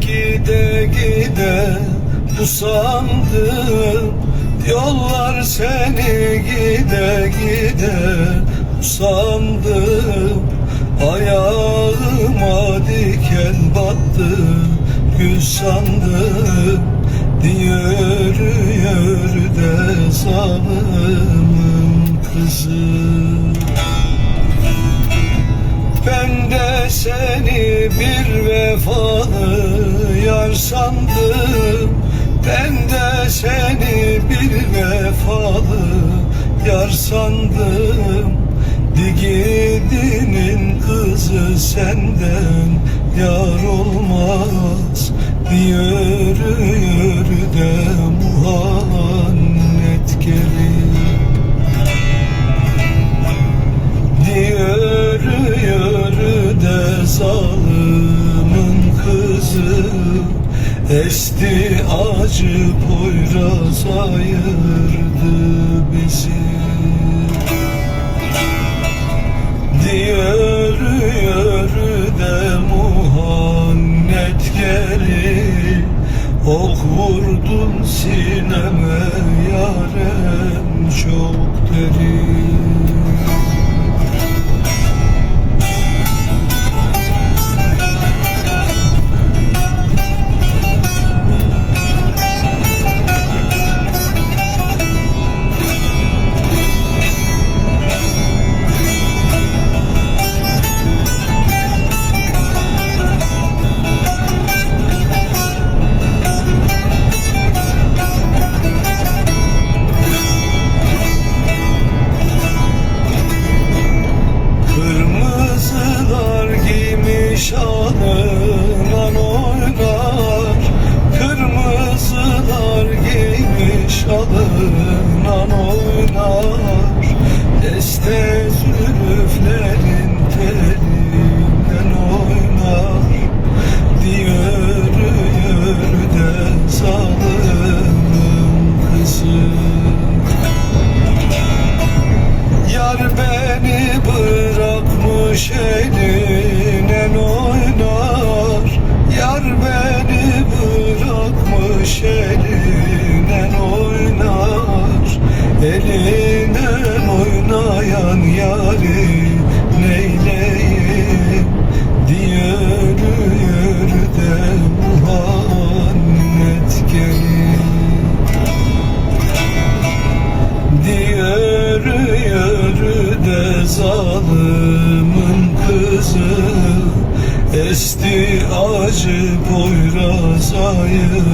gide gide usandım. Yollar seni gide gide usandım. Ayağıma diken battı gül sandım. Yürü yürü de zalımın kızı? Ben de seni bir vefalı yar sandım. Ben de seni bir vefalı yar sandım. Digidinin kızı senden yar olmaz. Yürü yürü poyraz ayırdı Deste zülüflerin poyraz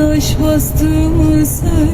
taş bastığımı söyleme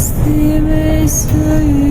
Christi me